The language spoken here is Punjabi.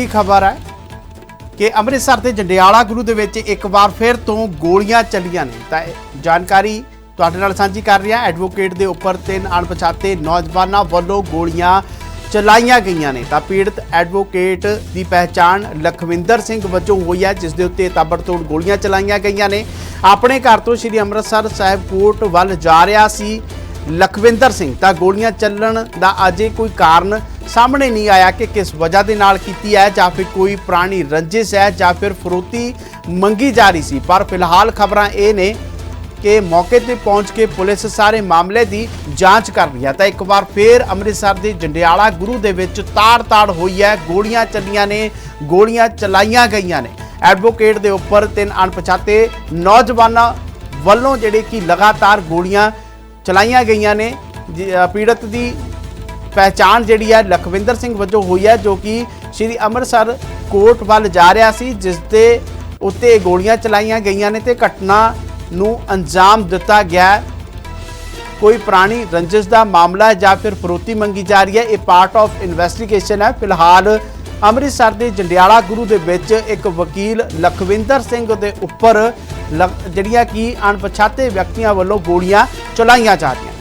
ਦੀ ਖਬਰ ਹੈ? ਕਿ ਅੰਮ੍ਰਿਤਸਰ ਦੇ ਜੰਡਿਆਲਾ ਗੁਰੂ ਦੇ ਵਿੱਚ ਇੱਕ ਵਾਰ ਫਿਰ ਤੋਂ ਗੋਲੀਆਂ ਚੱਲੀਆਂ ਨੇ। ਤਾਂ ਇਹ ਜਾਣਕਾਰੀ ਤੁਹਾਡੇ ਨਾਲ ਸਾਂਝੀ ਕਰ ਰਿਹਾ ਐਡਵੋਕੇਟ ਦੇ ਉੱਪਰ ਤਿੰਨ ਅਣਪਛਾਤੇ ਨੌਜਵਾਨਾਂ ਵੱਲੋਂ ਗੋਲੀਆਂ ਚਲਾਈਆਂ ਗਈਆਂ ਨੇ। ਤਾਂ ਪੀੜਤ ਐਡਵੋਕੇਟ ਦੀ ਪਹਿਚਾਣ ਲਖਵਿੰਦਰ ਸਿੰਘ ਵਜੋਂ ਹੋਈ ਹੈ, ਜਿਸ ਦੇ ਉੱਤੇ ਤਾਬੜਤੋੜ ਗੋਲੀਆਂ ਚਲਾਈਆਂ ਗਈਆਂ ਨੇ। ਆਪਣੇ ਘਰ ਤੋਂ ਸ੍ਰੀ ਅੰਮ੍ਰਿਤਸਰ ਸਾਹਿਬ ਕੋਰਟ ਵੱਲ ਜਾ ਰਿਹਾ ਸੀ ਲਖਵਿੰਦਰ ਸਿੰਘ। ਤਾਂ ਗੋਲੀਆਂ ਚੱਲਣ ਦਾ ਅਜੇ ਕੋਈ ਕਾਰਨ ਸਾਹਮਣੇ ਨਹੀਂ ਆਇਆ ਕਿ ਕਿਸ ਵਜ੍ਹਾ ਦੇ ਨਾਲ ਕੀਤੀ ਹੈ ਜਾਂ ਫਿਰ ਕੋਈ ਪੁਰਾਣੀ ਰੰਜਿਸ਼ ਹੈ ਜਾਂ ਫਿਰ ਫਰੋਤੀ ਮੰਗੀ ਜਾ ਰਹੀ ਸੀ। ਪਰ ਫਿਲਹਾਲ ਖਬਰਾਂ ਇਹ ਨੇ ਕਿ ਮੌਕੇ ਤੇ ਪਹੁੰਚ ਕੇ ਪੁਲਿਸ ਸਾਰੇ ਮਾਮਲੇ ਦੀ ਜਾਂਚ ਕਰ ਰਹੀ ਹੈ। ਤਾਂ ਇੱਕ ਵਾਰ ਫੇਰ ਅੰਮ੍ਰਿਤਸਰ ਦੇ ਜੰਡਿਆਲਾ ਗੁਰੂ ਦੇ ਵਿੱਚ ਤਾੜ-ਤਾੜ ਹੋਈ ਹੈ। ਗੋਲੀਆਂ ਚੱਲੀਆਂ ਨੇ, ਗੋਲੀਆਂ ਚਲਾਈਆਂ ਗਈਆਂ ਨੇ। ਐਡਵੋਕੇਟ ਦੇ ਉੱਪਰ ਤਿੰਨ ਅਣਪਛਾਤੇ ਨੌਜਵਾਨਾਂ ਵੱਲੋਂ ਜਿਹੜੇ ਕਿ ਲਗਾਤਾਰ ਗੋਲੀਆਂ ਚਲਾਈਆਂ ਗਈਆਂ ਨੇ ਪੀੜਤ ਦੀ ਪਹਿਚਾਣ ਜਿਹੜੀ ਹੈ ਲਖਵਿੰਦਰ ਸਿੰਘ ਵਜੋਂ ਹੋਈ ਹੈ, ਜੋ ਕਿ ਸ਼੍ਰੀ ਅੰਮ੍ਰਿਤਸਰ ਕੋਰਟ ਵੱਲ ਜਾ ਰਿਹਾ ਸੀ, ਜਿਸ ਦੇ ਉੱਤੇ ਗੋਲੀਆਂ ਚਲਾਈਆਂ ਗਈਆਂ ਨੇ ਤੇ ਘਟਨਾ ਨੂੰ ਅੰਜਾਮ ਦਿੱਤਾ ਗਿਆ ਕੋਈ ਪੁਰਾਣੀ ਰੰਜਿਸ਼ ਦਾ ਮਾਮਲਾ ਹੈ ਜਾਂ ਫਿਰ ਫਰੋਤੀ ਮੰਗੀ ਜਾ ਰਹੀ ਹੈ, ਇਹ ਪਾਰਟ ਆਫ ਇਨਵੈਸਟੀਗੇਸ਼ਨ ਹੈ। ਫਿਲਹਾਲ ਅੰਮ੍ਰਿਤਸਰ ਦੇ ਜੰਡਿਆਲਾ ਗੁਰੂ ਦੇ ਵਿੱਚ ਇੱਕ ਵਕੀਲ ਲਖਵਿੰਦਰ ਸਿੰਘ ਦੇ ਉੱਪਰ ਲਗ- ਜਿਹੜੀਆਂ ਕਿ ਅਣਪਛਾਤੇ ਵਿਅਕਤੀਆਂ ਵੱਲੋਂ ਗੋਲੀਆਂ ਚਲਾਈਆਂ ਜਾ ਰਹੀਆਂ।